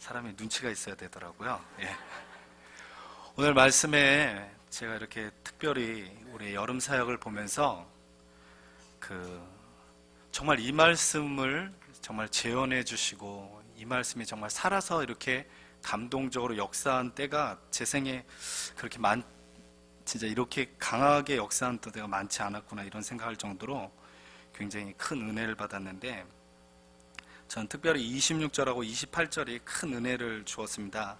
사람이 눈치가 있어야 되더라고요. 예. 오늘 말씀에 제가 이렇게 특별히 우리 여름 사역을 보면서 그 정말 이 말씀을 정말 재현해 주시고 이 말씀이 정말 살아서 이렇게 감동적으로 역사한 때가 제 생에 그렇게 많 진짜 이렇게 강하게 역사한 때가 많지 않았구나 이런 생각할 정도로 굉장히 큰 은혜를 받았는데 전 특별히 26절하고 28절이 큰 은혜를 주었습니다.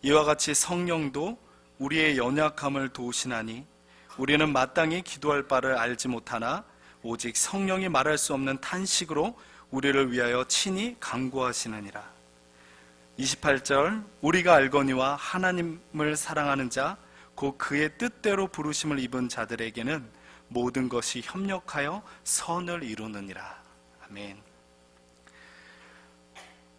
이와 같이 성령도 우리의 연약함을 도우시나니 우리는 마땅히 기도할 바를 알지 못하나 오직 성령이 말할 수 없는 탄식으로 우리를 위하여 친히 간구하시느니라. 28절 우리가 알거니와 하나님을 사랑하는 자 곧 그의 뜻대로 부르심을 입은 자들에게는 모든 것이 협력하여 선을 이루느니라. 아멘.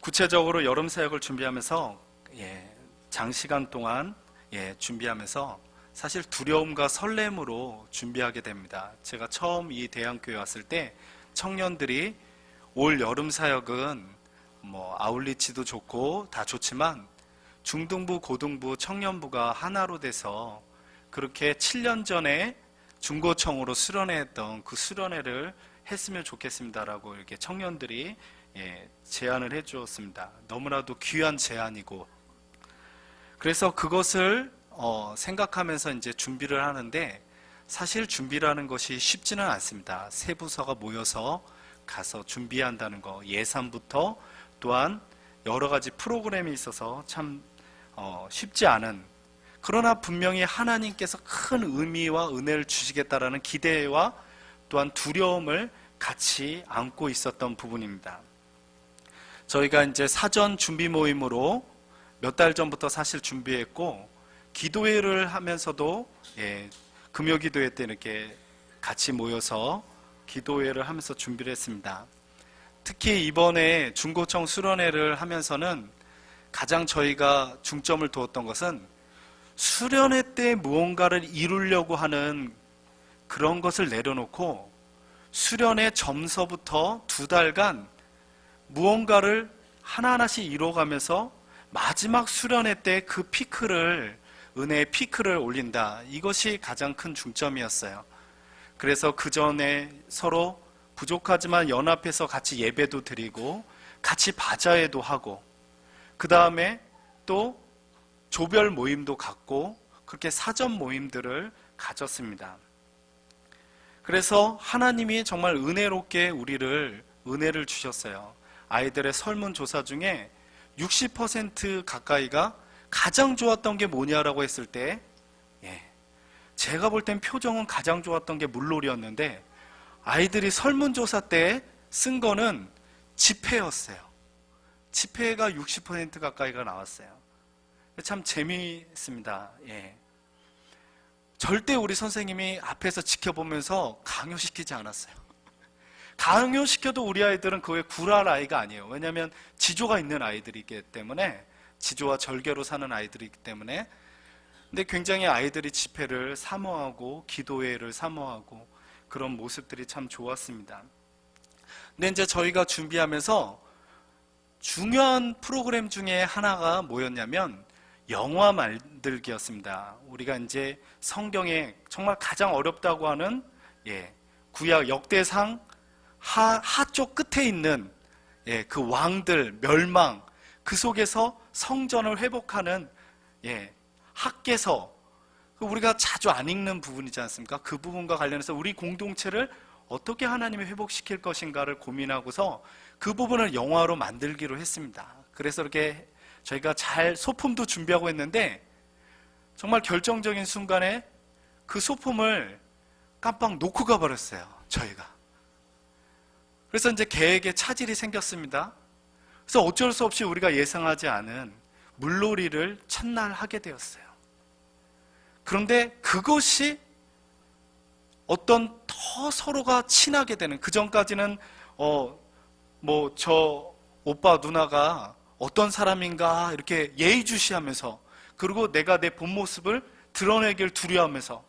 구체적으로 여름 사역을 준비하면서 예, 장시간 동안 예, 준비하면서 사실 두려움과 설렘으로 준비하게 됩니다. 제가 처음 이 대한교회 왔을 때 청년들이 올 여름 사역은 뭐 아울리치도 좋고 다 좋지만 중등부, 고등부, 청년부가 하나로 돼서 그렇게 7년 전에 중고청으로 수련회했던 그 수련회를 했으면 좋겠습니다라고 이렇게 청년들이 예, 제안을 해주었습니다. 너무나도 귀한 제안이고 그래서 그것을 어, 생각하면서 이제 준비를 하는데 사실 준비라는 것이 쉽지는 않습니다. 세 부서가 모여서 가서 준비한다는 거 예산부터 또한 여러 가지 프로그램이 있어서 참 어, 쉽지 않은 그러나 분명히 하나님께서 큰 의미와 은혜를 주시겠다라는 기대와 또한 두려움을 같이 안고 있었던 부분입니다. 저희가 이제 사전 준비 모임으로 몇 달 전부터 사실 준비했고 기도회를 하면서도 예, 금요 기도회 때 이렇게 같이 모여서 기도회를 하면서 준비를 했습니다. 특히 이번에 중고청 수련회를 하면서는 가장 저희가 중점을 두었던 것은 수련회 때 무언가를 이루려고 하는 그런 것을 내려놓고 수련회 점서부터 두 달간 무언가를 하나하나씩 이뤄가면서 마지막 수련회 때 그 피크를 은혜의 피크를 올린다. 이것이 가장 큰 중점이었어요. 그래서 그 전에 서로 부족하지만 연합해서 같이 예배도 드리고 같이 바자회도 하고 그 다음에 또 조별 모임도 갖고 그렇게 사전 모임들을 가졌습니다. 그래서 하나님이 정말 은혜롭게 우리를 은혜를 주셨어요. 아이들의 설문조사 중에 60% 가까이가 가장 좋았던 게 뭐냐라고 했을 때, 예, 제가 볼 땐 표정은 가장 좋았던 게 물놀이였는데, 아이들이 설문조사 때 쓴 거는 집회였어요. 집회가 60% 가까이가 나왔어요. 참 재미있습니다. 예. 절대 우리 선생님이 앞에서 지켜보면서 강요시키지 않았어요. 강요시켜도 우리 아이들은 그에 굴할 아이가 아니에요. 왜냐하면 지조가 있는 아이들이기 때문에 지조와 절개로 사는 아이들이기 때문에 근데 굉장히 아이들이 집회를 사모하고 기도회를 사모하고 그런 모습들이 참 좋았습니다. 근데 이제 저희가 준비하면서 중요한 프로그램 중에 하나가 뭐였냐면 영화 만들기였습니다. 우리가 이제 성경에 정말 가장 어렵다고 하는 예, 구약 역대상 하, 하쪽 끝에 있는 예, 그 왕들 멸망 그 속에서 성전을 회복하는 예, 학계서 그 우리가 자주 안 읽는 부분이지 않습니까? 그 부분과 관련해서 우리 공동체를 어떻게 하나님이 회복시킬 것인가를 고민하고서 그 부분을 영화로 만들기로 했습니다. 그래서 이렇게 저희가 잘 소품도 준비하고 했는데 정말 결정적인 순간에 그 소품을 깜빡 놓고 가버렸어요. 저희가. 그래서 이제 계획에 차질이 생겼습니다. 그래서 어쩔 수 없이 우리가 예상하지 않은 물놀이를 첫날 하게 되었어요. 그런데 그것이 어떤 더 서로가 친하게 되는 그 전까지는 어 뭐 저 오빠 누나가 어떤 사람인가 이렇게 예의주시하면서 그리고 내가 내 본 모습을 드러내길 두려워하면서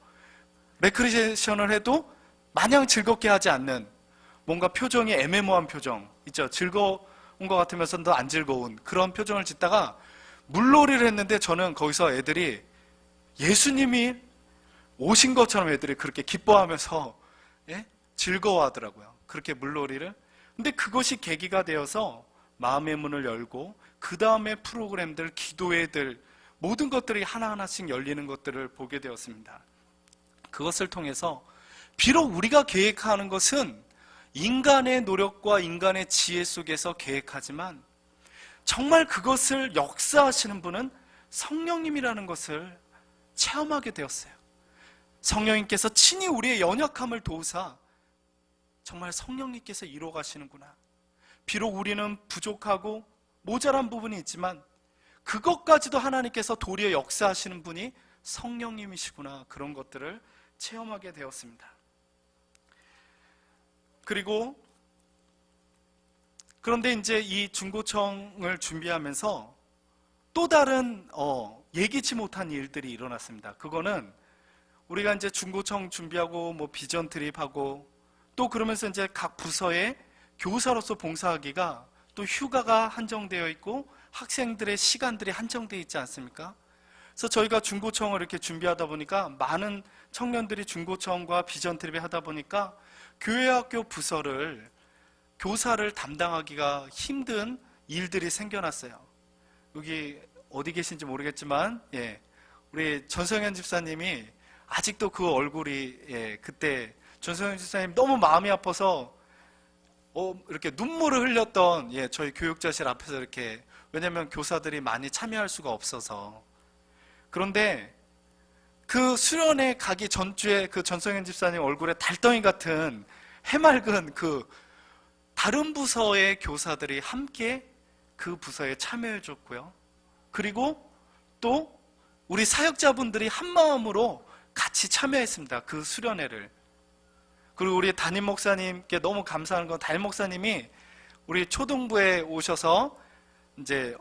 레크리에이션을 해도 마냥 즐겁게 하지 않는 뭔가 표정이 애매모호한 표정 있죠. 즐거워 온것 같으면서도 안 즐거운 그런 표정을 짓다가 물놀이를 했는데 저는 거기서 애들이 예수님이 오신 것처럼 애들이 그렇게 기뻐하면서 예? 즐거워하더라고요. 그렇게 물놀이를. 근데 그것이 계기가 되어서 마음의 문을 열고 그 다음에 프로그램들, 기도회들 모든 것들이 하나하나씩 열리는 것들을 보게 되었습니다. 그것을 통해서 비록 우리가 계획하는 것은 인간의 노력과 인간의 지혜 속에서 계획하지만 정말 그것을 역사하시는 분은 성령님이라는 것을 체험하게 되었어요. 성령님께서 친히 우리의 연약함을 도우사 정말 성령님께서 이루어 가시는구나. 비록 우리는 부족하고 모자란 부분이 있지만 그것까지도 하나님께서 도리어 역사하시는 분이 성령님이시구나. 그런 것들을 체험하게 되었습니다. 그리고 그런데 이제 이 중고청을 준비하면서 또 다른 어, 예기치 못한 일들이 일어났습니다. 그거는 우리가 이제 중고청 준비하고 뭐 비전 트립하고 또 그러면서 이제 각 부서에 교사로서 봉사하기가 또 휴가가 한정되어 있고 학생들의 시간들이 한정되어 있지 않습니까? 그래서 저희가 중고청을 이렇게 준비하다 보니까 많은 청년들이 중고청과 비전 트립에 하다 보니까 교회학교 부서를 교사를 담당하기가 힘든 일들이 생겨났어요. 여기 어디 계신지 모르겠지만, 예, 우리 전성현 집사님이 아직도 그 얼굴이, 예, 그때 전성현 집사님 너무 마음이 아파서, 어, 이렇게 눈물을 흘렸던, 예, 저희 교육자실 앞에서 이렇게, 왜냐면 교사들이 많이 참여할 수가 없어서. 그런데 그 수련회 가기 전주에 그 전성현 집사님 얼굴에 달덩이 같은 해맑은 그 다른 부서의 교사들이 함께 그 부서에 참여해 줬고요. 그리고 또 우리 사역자분들이 한 마음으로 같이 참여했습니다. 그 수련회를. 그리고 우리 담임 목사님께 너무 감사한 건 담임 목사님이 우리 초등부에 오셔서 이제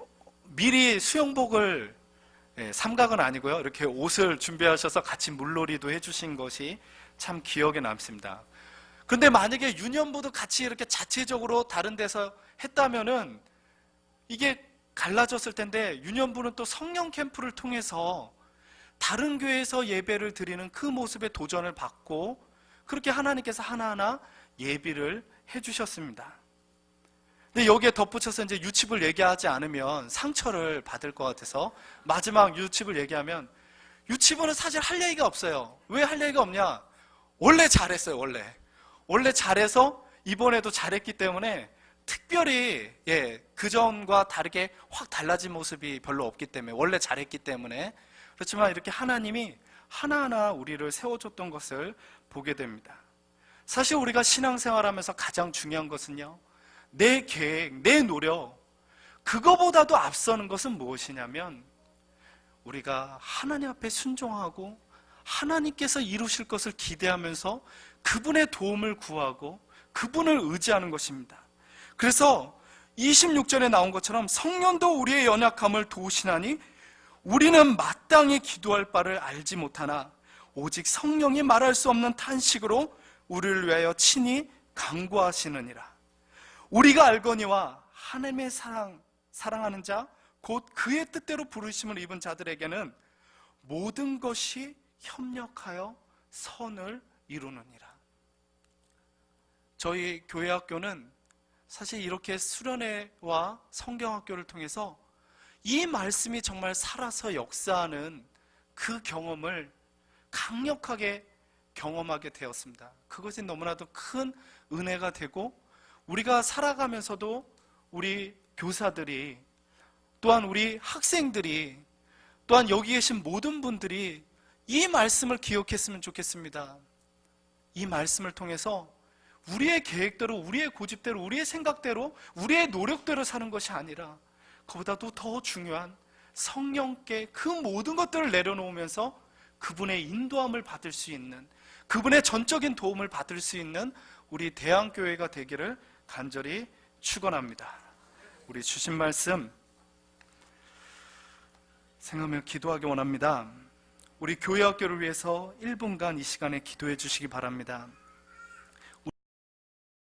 미리 수영복을 예, 삼각은 아니고요. 이렇게 옷을 준비하셔서 같이 물놀이도 해주신 것이 참 기억에 남습니다. 근데 만약에 유년부도 같이 이렇게 자체적으로 다른 데서 했다면은 이게 갈라졌을 텐데 유년부는 또 성령 캠프를 통해서 다른 교회에서 예배를 드리는 그 모습에 도전을 받고 그렇게 하나님께서 하나하나 예비를 해주셨습니다. 근데 여기에 덧붙여서 이제 유칩을 얘기하지 않으면 상처를 받을 것 같아서 마지막 유칩을 얘기하면 유치부는 사실 할 얘기가 없어요. 왜 할 얘기가 없냐? 원래 잘했어요, 원래. 원래 잘해서 이번에도 잘했기 때문에 특별히 예, 그전과 다르게 확 달라진 모습이 별로 없기 때문에 원래 잘했기 때문에 그렇지만 이렇게 하나님이 하나하나 우리를 세워줬던 것을 보게 됩니다. 사실 우리가 신앙생활하면서 가장 중요한 것은요. 내 계획, 내 노력 그거보다도 앞서는 것은 무엇이냐면 우리가 하나님 앞에 순종하고 하나님께서 이루실 것을 기대하면서 그분의 도움을 구하고 그분을 의지하는 것입니다. 그래서 26절에 나온 것처럼 성령도 우리의 연약함을 도우시나니 우리는 마땅히 기도할 바를 알지 못하나 오직 성령이 말할 수 없는 탄식으로 우리를 위하여 친히 강구하시느니라. 우리가 알거니와 하나님의 사랑, 사랑하는 자, 곧 그의 뜻대로 부르심을 입은 자들에게는 모든 것이 협력하여 선을 이루느니라. 저희 교회 학교는 사실 이렇게 수련회와 성경학교를 통해서 이 말씀이 정말 살아서 역사하는 그 경험을 강력하게 경험하게 되었습니다. 그것이 너무나도 큰 은혜가 되고 우리가 살아가면서도 우리 교사들이 또한 우리 학생들이 또한 여기 계신 모든 분들이 이 말씀을 기억했으면 좋겠습니다. 이 말씀을 통해서 우리의 계획대로, 우리의 고집대로, 우리의 생각대로, 우리의 노력대로 사는 것이 아니라 그보다도 더 중요한 성령께 그 모든 것들을 내려놓으면서 그분의 인도함을 받을 수 있는 그분의 전적인 도움을 받을 수 있는 우리 대한교회가 되기를 간절히 축원합니다. 우리 주신 말씀 생각하며 기도하기 원합니다. 우리 교회 학교를 위해서 1분간 이 시간에 기도해 주시기 바랍니다.